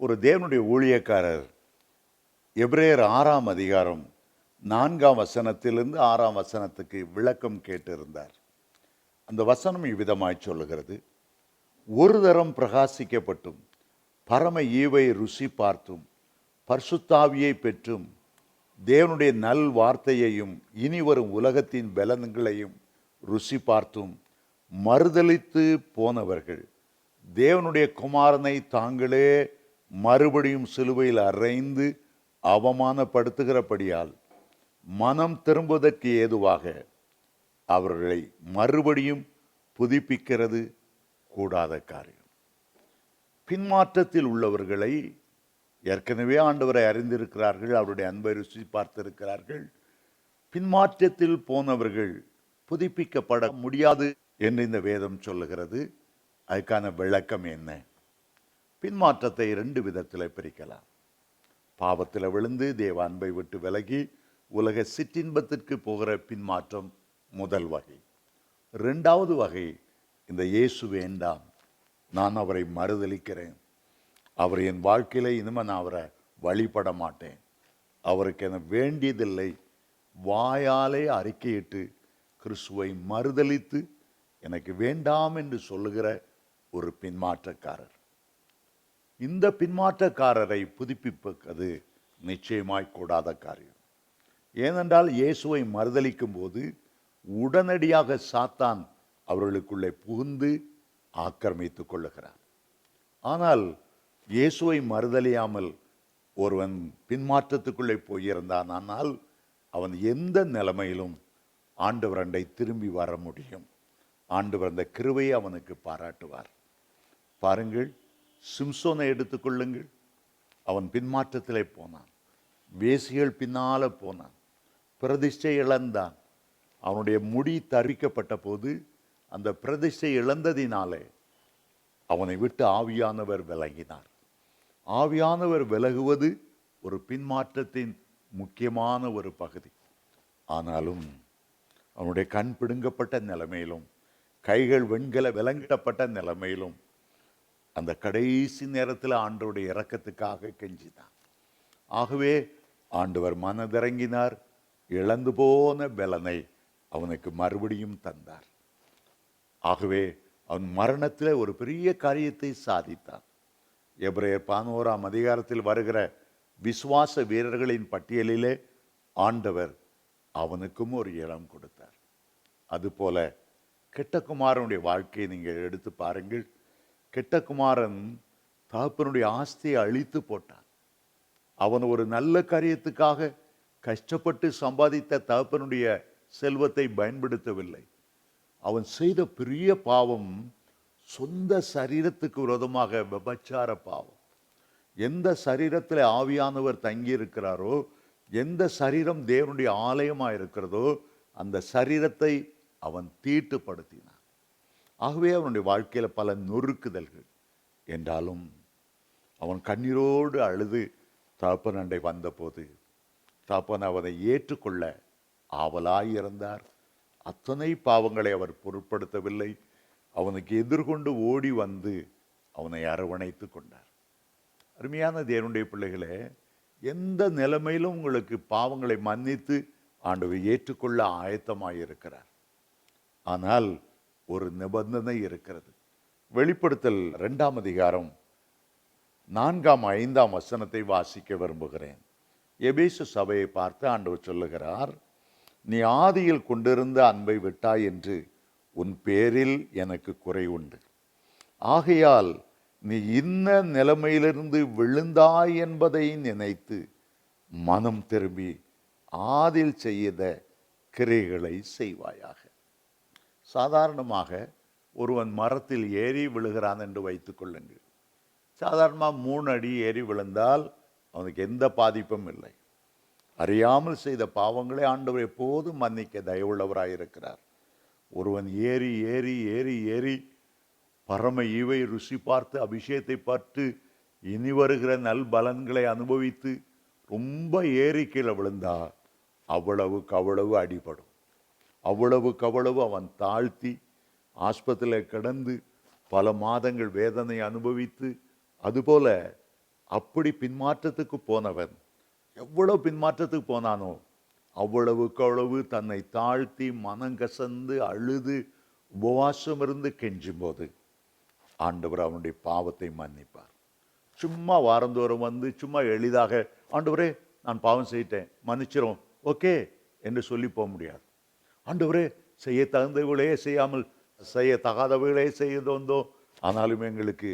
ஒரு தேவனுடைய ஊழியக்காரர். எப்ரேயர் ஆறாம் அதிகாரம் நான்காம் வசனத்திலிருந்து ஆறாம் வசனத்துக்கு விளக்கம் கேட்டிருந்தார். அந்த வசனம் இவ்விதமாய் சொல்லுகிறது. ஒரு தரம் பிரகாசிக்கப்பட்டும் பரம ஈவை ருசி பார்த்தும் பர்சுத்தாவியை பெற்றும் தேவனுடைய நல் வார்த்தையையும் இனி வரும் உலகத்தின் பலன்களையும் ருசி பார்த்தும் மறுதலித்து போனவர்கள். தேவனுடைய குமாரனை தாங்களே மறுபடியும் சிலுவையில் அறைந்து அவமானப்படுத்துகிறபடியால் மனம் திரும்புவதற்கு ஏதுவாக அவர்களை மறுபடியும் புதுப்பிக்கிறது கூடாத காரியம். பின்மாற்றத்தில் உள்ளவர்களை ஏற்கனவே ஆண்டவரை அறிந்திருக்கிறார்கள் அவருடைய அன்பை ருசி பார்த்திருக்கிறார்கள். பின்மாற்றத்தில் போனவர்கள் புதுப்பிக்கப்பட முடியாது என்று இந்த வேதம் சொல்லுகிறது. அதுக்கான விளக்கம் என்ன? பின்மாற்றத்தை ரெண்டு விதத்தில் பிரிக்கலாம். பாவத்தில் விழுந்து தேவ அன்பை விட்டு விலகி உலக சிற்றின்பத்திற்கு போகிற பின்மாற்றம் முதல் வகை. ரெண்டாவது வகை இந்த இயேசு வேண்டாம் நான் அவரை மறுதலிக்கிறேன். அவர் என் வாழ்க்கையில் இனிமே நான் அவரை வழிபட மாட்டேன். அவருக்கு என வேண்டியதில்லை வாயாலே அறிக்கையிட்டு கிறிஸ்துவை மறுதலித்து எனக்கு வேண்டாம் என்று சொல்லுகிற ஒரு பின்மாற்றக்காரர். இந்த பின்மாற்றக்காரரை புதுப்பிப்பது நிச்சயமாய் கூடாத காரியம். ஏனென்றால் இயேசுவை மறுதளிக்கும் போது உடனடியாக சாத்தான் அவர்களுக்குள்ளே புகுந்து ஆக்கிரமித்துக் கொள்ளுகிறார். ஆனால் இயேசுவை மறுதலியாமல் ஒருவன் பின்மாற்றத்துக்குள்ளே போயிருந்தான் ஆனால் அவன் எந்த நிலைமையிலும் ஆண்டவரண்டை திரும்பி வர முடியும். ஆண்டவர் அந்த கிருவையை அவனுக்கு பாராட்டுவார். பாருங்கள் சிம்சோனை எடுத்துக்கொள்ளுங்கள் அவன் பின்மாற்றத்திலே போனான். வேசிகள் பின்னால் போனான். பிரதிஷ்டை இழந்தான். அவனுடைய முடி தரிக்கப்பட்ட போது அந்த பிரதிஷ்டை இழந்ததினாலே அவனை விட்டு ஆவியானவர் விலகினார். ஆவியானவர் விலகுவது ஒரு பின்மாற்றத்தின் முக்கியமான ஒரு பகுதி. ஆனாலும் அவனுடைய கண் பிடுங்கப்பட்ட நிலைமையிலும் கைகள் வெண்கல விலங்கிடப்பட்ட நிலைமையிலும் அந்த கடைசி நேரத்தில் ஆண்டவருடைய இறக்கத்துக்காக கெஞ்சினான். ஆகவே ஆண்டவர் மனதிறங்கினார். இழந்து போன பலனை அவனுக்கு மறுபடியும் தந்தார். ஆகவே அவன் மரணத்தில் ஒரு பெரிய காரியத்தை சாதித்தான். எப்ரேயர் பதினோராம் அதிகாரத்தில் வருகிற விசுவாச வீரர்களின் பட்டியலிலே ஆண்டவர் அவனுக்கும் ஒரு இடம் கொடுத்தார். அதுபோல கெட்டகுமாரனுடைய வாழ்க்கையை நீங்கள் எடுத்து பாருங்கள். கெட்டகுமாரன் தகப்பனுடைய ஆஸ்தியை அழித்து போட்டான். அவன் ஒரு நல்ல காரியத்துக்காக கஷ்டப்பட்டு சம்பாதித்த தகப்பனுடைய செல்வத்தை பயன்படுத்தவில்லை. அவன் செய்த பெரிய பாவம் சொந்த சரீரத்துக்கு விரோதமாக விபச்சார பாவம். எந்த சரீரத்தில் ஆவியானவர் தங்கி இருக்கிறாரோ எந்த சரீரம் தேவனுடைய ஆலயமாக இருக்கிறதோ அந்த சரீரத்தை அவன் தீட்டுப்படுத்தினான். ஆகவே அவனுடைய வாழ்க்கையில் பல நொறுக்குதல்கள். என்றாலும் அவன் கண்ணீரோடு அழுது தகப்பன் அண்டை வந்தபோது தகப்பன் அவனை ஏற்றுக்கொள்ள ஆவலாயிருந்தார் அத்தனை பாவங்களை அவர் பொருட்படுத்தவில்லை. அவனுக்கு எதிர்கொண்டு ஓடி வந்து அவனை அரவணைத்து கொண்டார். அருமையான தேவனுடைய பிள்ளைகளே எந்த நிலைமையிலும் உங்களுக்கு பாவங்களை மன்னித்து ஆண்டவர் ஏற்றுக்கொள்ள ஆயத்தமாக இருக்கிறார் ஆனால் ஒரு நிபந்தனை இருக்கிறது. வெளிப்படுத்தல் ரெண்டாம் அதிகாரம் நான்காம் ஐந்தாம் வசனத்தை வாசிக்க விரும்புகிறேன். எபேசு சபையை பார்த்து ஆண்டவர் சொல்லுகிறார் நீ ஆதியில் கொண்டிருந்த அன்பை விட்டாய் என்று உன் பேரில் எனக்கு குறை உண்டு. ஆகையால் நீ இன்ன நிலைமையிலிருந்து விழுந்தாய் என்பதை நினைத்து மனம் திரும்பி ஆதில் செய்த கிரைகளை செய்வாயாக. சாதாரணமாக ஒருவன் மரத்தில் ஏறி விழுகிறான் என்று வைத்துக் கொள்ளுங்கள். சாதாரணமாக மூணு அடி ஏறி விழுந்தால் அவனுக்கு எந்த பாதிப்பும் இல்லை. அறியாமல் செய்த பாவங்களை ஆண்டவர் எப்போதும் மன்னிக்க தயவுள்ளவராக இருக்கிறார். ஒருவன் ஏறி ஏறி ஏறி ஏறி பரம ஈவை ருசி பார்த்து அபிஷேகத்தை பார்த்து இனி வருகிற நல் பலன்களை அனுபவித்து ரொம்ப ஏறி கீழே விழுந்தா அவ்வளவுக்கு அவ்வளவு அடிபடும். அவ்வளவுக்கு அவ்வளவு அவன் தாழ்த்தி ஆஸ்பத்திரியில் கிடந்து பல மாதங்கள் வேதனை அனுபவித்து அதுபோல அப்படி பின்மாற்றத்துக்கு போனவன். எவ்வளோ பின்மாற்றத்துக்கு போனானோ அவ்வளவுக்கு அவ்வளவு தன்னை தாழ்த்தி மனம் கசந்து அழுது உபவாசம் இருந்து கெஞ்சும் போது ஆண்டவர் அவனுடைய பாவத்தை மன்னிப்பார். சும்மா வாரந்தோறும் வந்து சும்மா எளிதாக ஆண்டவரே நான் பாவம் செய்யிட்டேன் மன்னிச்சிரும் ஓகே என்று சொல்லி போக முடியாது. ஆண்டவரே செய்ய தகுந்தவர்களே செய்யாமல் செய்ய தகாதவர்களே செய்து வந்தோம் ஆனாலும் எங்களுக்கு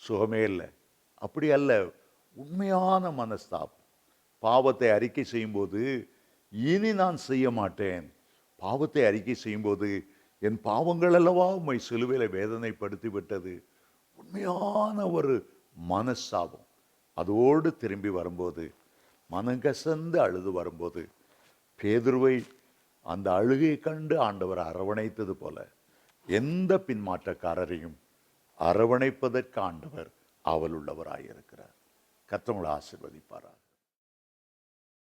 சுகமே இல்லை. அப்படி அல்ல உண்மையான மனஸ்தாபம். பாவத்தை அறிக்கை செய்யும்போது இனி நான் செய்ய மாட்டேன். பாவத்தை அறிக்கை செய்யும்போது என் பாவங்கள் அல்லவா உண்மை சிலுவையில் வேதனைப்படுத்தி விட்டது. உண்மையான ஒரு மனஸ்தாபம். அதோடு திரும்பி வரும்போது மனங்கசந்து அழுது வரும்போது பேதுருவை அந்த அழுகையை கண்டு ஆண்டவர் அரவணைத்தது போல எந்த பின்மாற்றக்காரரையும் அரவணைப்பதற்கு ஆண்டவர் ஆவலுள்ளவராயிருக்கிறார் கத்தவங்களை ஆசிர்வதிப்பாரா